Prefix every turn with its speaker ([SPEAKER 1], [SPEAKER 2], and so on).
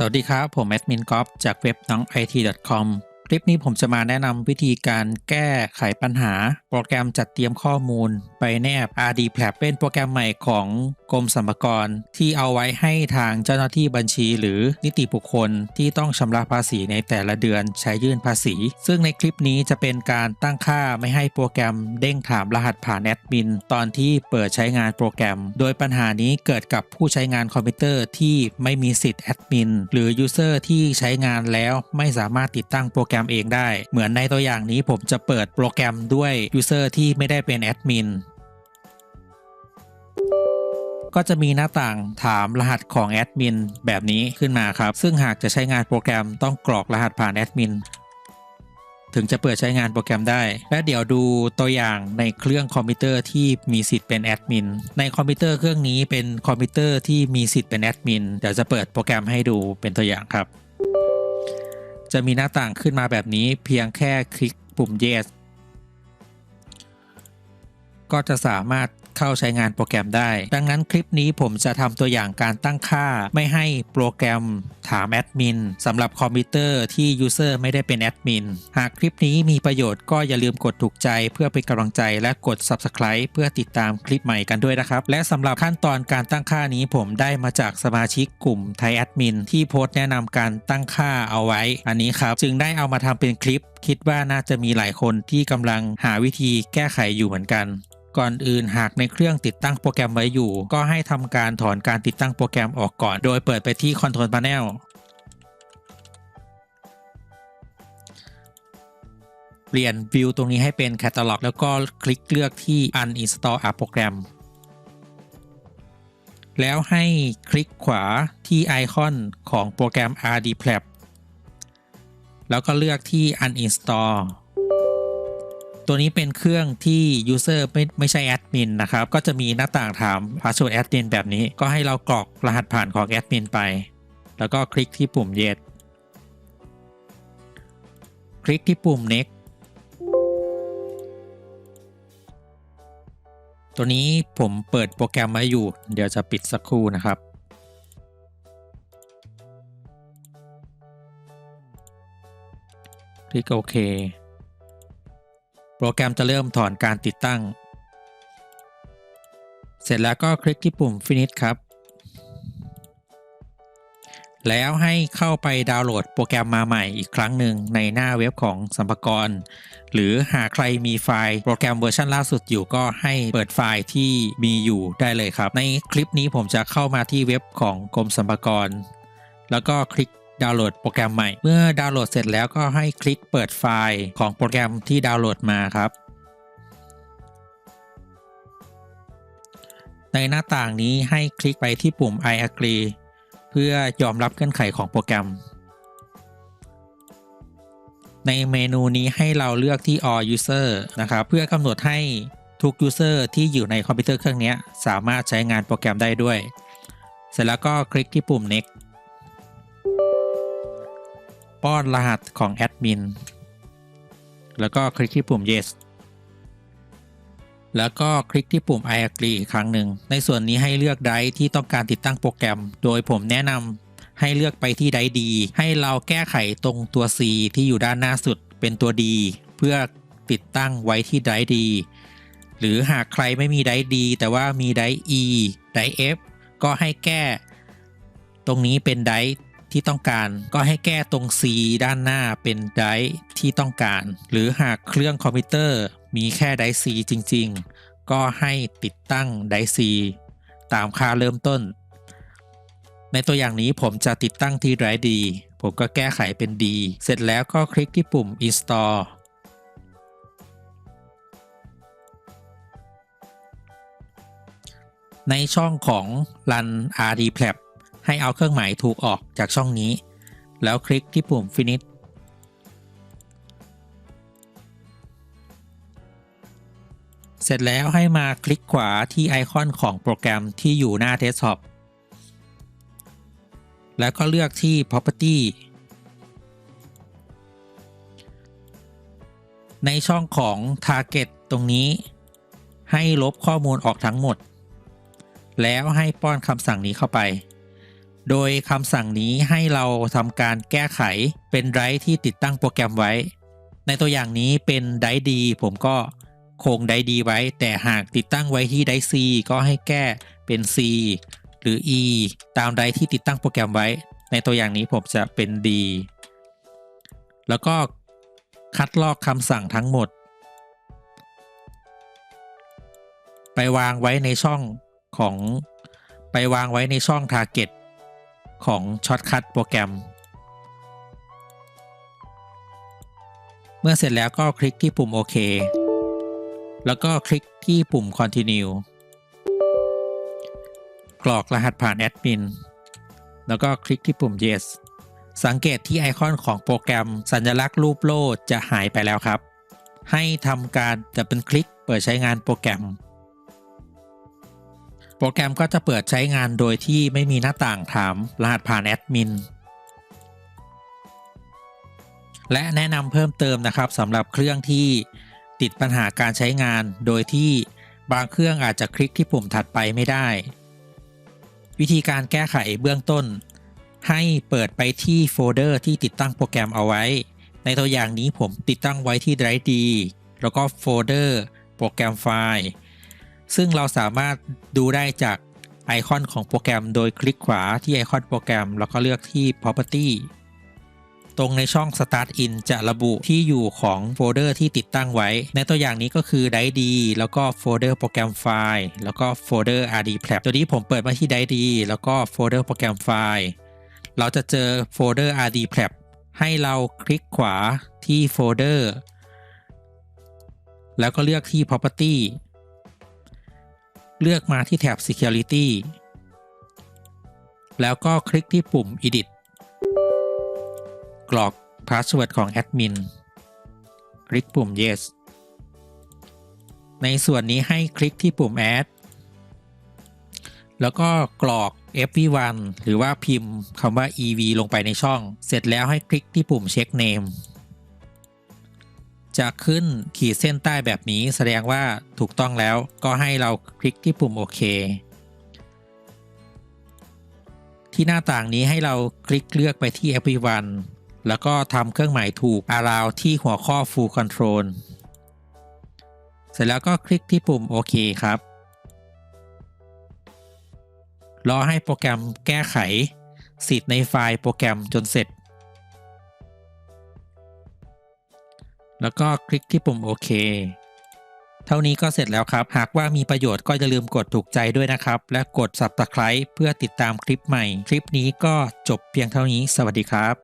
[SPEAKER 1] สวัสดีครับ ผมแอดมินก๊อฟจากเว็บน้อง it.com คลิปนี้ผมจะมาแนะนำวิธีการแก้ไขปัญหา โปรแกรมจัดเตรียมข้อมูล ไปแนบ RD p l a b เป็นโปรแกรมใหม่ของกรมสรรพากร ที่เอาไว้ให้ทางเจ้าหน้าที่บัญชี หรือนิติบุคคลที่ต้องชำระภาษีในแต่ละเดือนใช้ยื่นภาษี ซึ่งในคลิปนี้จะเป็นการตั้งค่าไม่ให้โปรแกรมเด้งถามรหัสผ่านแอดมิน ตอนที่เปิดใช้งานโปรแกรม โดยปัญหานี้เกิดกับผู้ใช้งานคอมพิวเตอร์ที่ไม่มีสิทธิ์แอดมินหรือยูเซอร์ที่ใช้งานแล้วไม่สามารถติดตั้งโปรแกรมเองได้ เหมือนในตัวอย่างนี้ผมจะเปิดโปรแกรมด้วยยูเซอร์ที่ไม่ได้เป็นแอดมินก็จะมีหน้าต่างถามรหัสของแอดมินแบบนี้ขึ้นมาครับ ซึ่งหากจะใช้งานโปรแกรมต้องกรอกรหัสผ่านแอดมินถึงจะเปิดใช้งานโปรแกรมได้ และเดี๋ยวดูตัวอย่างในเครื่องคอมพิวเตอร์ที่มีสิทธิ์เป็นแอดมิน ในคอมพิวเตอร์เครื่องนี้เป็นคอมพิวเตอร์ที่มีสิทธิ์เป็นแอดมิน เดี๋ยวจะเปิดโปรแกรมให้ดูเป็นตัวอย่างครับ จะมีหน้าต่างขึ้นมาแบบนี้เพียงแค่คลิกปุ่ม yes ก็จะสามารถ เข้าใช้งานโปรแกรมได้ ดังนั้นคลิปนี้ผมจะทำตัวอย่างการตั้งค่าไม่ให้โปรแกรมถามแอดมินสำหรับคอมพิวเตอร์ที่ยูเซอร์ไม่ได้เป็นแอดมินหากคลิปนี้มีประโยชน์ก็อย่าลืมกดถูกใจเพื่อเป็นกำลังใจและกด Subscribe เพื่อติดตามคลิปใหม่กันด้วยนะครับ และสำหรับขั้นตอนการตั้งค่านี้ผมได้มาจากสมาชิกกลุ่มไทยแอดมินที่โพสต์แนะนำการตั้งค่าเอาไว้ อันนี้ครับ จึงได้เอามาทำเป็นคลิป คิดว่าน่าจะมีหลายคนที่กำลังหาวิธีแก้ไขอยู่เหมือนกัน ก่อนอื่นหากในเครื่องติดตั้งโปรแกรมไว้อยู่ ก็ให้ทำการถอนการติดตั้งโปรแกรมออกก่อน โดยเปิดไปที่ Control Panel เปลี่ยนวิวตรงนี้ให้เป็น Catalog แล้วก็คลิกเลือกที่ Uninstall a Program แล้วให้คลิกขวาที่ไอคอนของโปรแกรม RD p l a b แล้วก็เลือกที่ Uninstall ตัวนี้เป็นเครื่องที่ User ไม่ไม่ใช่แอดมินนะครับ ก็จะมีหน้าต่างถาม Password Admin แบบนี้ ก็ให้เรากรอกรหัสผ่านของแอดมินไป แล้วก็คลิกที่ปุ่ม Yes คลิกที่ปุ่ม Next ตัวนี้ผมเปิดโปรแกรมไว้อยู่ เดี๋ยวจะปิดสักครู่นะครับคลิกโอเค โปรแกรมจะเริ่มถอนการติดตั้ง เสร็จแล้วก็คลิกที่ปุ่ม Finish ครับ แล้วให้เข้าไปดาวน์โหลดโปรแกรมมาใหม่อีกครั้งหนึ่งในหน้าเว็บของสัมภากร หรือหากใครมีไฟล์โปรแกรมเวอร์ชันล่าสุดอยู่ก็ให้เปิดไฟล์ที่มีอยู่ได้เลยครับ ในคลิปนี้ผมจะเข้ามาที่เว็บของกรมสัมภากร แล้วก็คลิก ดาวน์โหลดโปรแกรมใหม่ เมื่อดาวน์โหลดเสร็จแล้วก็ให้คลิกเปิดไฟล์ของโปรแกรมที่ดาวน์โหลดมาครับในหน้าต่างนี้ให้คลิกไปที่ปุ่ม I agree เพื่อยอมรับเงื่อนไขของโปรแกรม ในเมนูนี้ให้เราเลือกที่ all user นะครับ เพื่อกำหนดให้ทุก user ที่อยู่ในคอมพิวเตอร์เครื่องนี้สามารถใช้งานโปรแกรมได้ด้วย เสร็จแล้วก็คลิกที่ปุ่ม next ป้อนรหัสของแอดมิน แล้วก็คลิกที่ปุ่ม yes แล้วก็คลิกที่ปุ่ม I agree อีกครั้งหนึ่ง ในส่วนนี้ให้เลือกไดร์ที่ต้องการติดตั้งโปรแกรม โดยผมแนะนำให้เลือกไปที่ไดร์ดี ให้เราแก้ไขตรงตัว C ที่อยู่ด้านหน้าสุดเป็นตัว D เพื่อติดตั้งไว้ที่ไดร์ดี หรือหากใครไม่มีไดร์ดี แต่ว่ามีไดร์ E ไดร์ F ก็ให้แก้ ตรงนี้เป็นไดร์ ที่ต้องการก็ให้แก้ตรง C ด้านหน้าเป็นไดร์ที่ต้องการ หรือหากเครื่องคอมพิวเตอร์มีแค่ไดร์ C จริง ๆ ก็ให้ติดตั้งไดร์ C ตามค่าเริ่มต้น ในตัวอย่างนี้ผมจะติดตั้งที่ไดร์ D ผมก็แก้ไขเป็น D เสร็จแล้วก็คลิกที่ปุ่ม install ในช่องของ run rd p l a b ให้เอาเครื่องหมายถูกออกจากช่องนี้ แล้วคลิกที่ปุ่ม finish เสร็จแล้วให้มาคลิกขวาที่ไอคอนของโปรแกรมที่อยู่หน้า Desktop แล้วก็เลือกที่ Property ในช่องของ Target ตรงนี้ ให้ลบข้อมูลออกทั้งหมด แล้วให้ป้อนคำสั่งนี้เข้าไป โดยคำสั่งนี้ให้เราทำการแก้ไขเป็นไดรฟ์ที่ติดตั้งโปรแกรมไว้ ในตัวอย่างนี้เป็นไดรฟ์ดี ผมก็คงไดรฟ์ดีไว้ แต่หากติดตั้งไว้ที่ไดรฟ์ C ก็ให้แก้เป็น C หรือ E ตามไดรฟ์ที่ติดตั้งโปรแกรมไว้ ในตัวอย่างนี้ผมจะเป็น D แล้วก็คัดลอกคำสั่งทั้งหมด ไปวางไว้ในช่องของไปวางไว้ในช่อง Target ของช็อตคัทโปรแกรม เมื่อเสร็จแล้วก็คลิกที่ปุ่มโอเคแล้วก็คลิกที่ปุ่ม Continue กรอกรหัสผ่านแอดมิน แล้วก็คลิกที่ปุ่ม Yes สังเกตที่ไอคอนของโปรแกรมสัญลักษณ์รูปโล่จะหายไปแล้วครับ ให้ทำการจะเป็นคลิกเปิดใช้งานโปรแกรม โปรแกรมก็จะเปิดใช้งานโดยที่ไม่มีหน้าต่างถามรหัสผ่านแอดมิน และแนะนำเพิ่มเติมนะครับสำหรับเครื่องที่ติดปัญหาการใช้งาน โดยที่บางเครื่องอาจจะคลิกที่ปุ่มถัดไปไม่ได้ วิธีการแก้ไขเบื้องต้น ให้เปิดไปที่โฟลเดอร์ที่ติดตั้งโปรแกรมเอาไว้ ในตัวอย่างนี้ผมติดตั้งไว้ที่ Drive D แล้วก็โฟลเดอร์โปรแกรมไฟล์ ซึ่งเราสามารถดูได้จากไอคอนของโปรแกรมโดยคลิกขวาที่ไอคอนโปรแกรม แล้วก็เลือกที่ property ตรงในช่อง start in จะระบุที่อยู่ของโฟลเดอร์ที่ติดตั้งไว้ ในตัวอย่างนี้ก็คือ Drive D แล้วก็โฟลเดอร์โปรแกรมไฟล์ แล้วก็โฟลเดอร์ RD p l a t ตัวนี้ผมเปิดมาที่ Drive D แล้วก็โฟลเดอร์โปรแกรมไฟล์ เราจะเจอโฟลเดอร์ RD p l a t ให้เราคลิกขวาที่โฟลเดอร์แล้วก็เลือกที่ property เลือกมาที่แถบ security แล้วก็คลิกที่ปุ่ม edit กรอก password ของแอดมิน คลิกปุ่ม yes ในส่วนนี้ให้คลิกที่ปุ่ม add แล้วก็กรอก everyone หรือว่าพิมพ์คำว่า ev ลงไปในช่อง เสร็จแล้วให้คลิกที่ปุ่ม check name จะขึ้นขีดเส้นใต้แบบนี้แสดงว่าถูกต้องแล้วก็ให้เราคลิกที่ปุ่มโอเค ที่หน้าต่างนี้ให้เราคลิกเลือกไปที่ everyone แล้วก็ทำเครื่องหมายถูก allow ที่หัวข้อ full control เสร็จแล้วก็คลิกที่ปุ่มโอเคครับ รอให้โปรแกรมแก้ไขสิทธิ์ในไฟล์โปรแกรมจนเสร็จ แล้วก็คลิกที่ปุ่มโอเค เท่านี้ก็เสร็จแล้วครับ หากว่ามีประโยชน์ก็อย่าลืมกดถูกใจด้วยนะครับ และกด Subscribe เพื่อติดตามคลิปใหม่ คลิปนี้ก็จบเพียงเท่านี้ สวัสดีครับ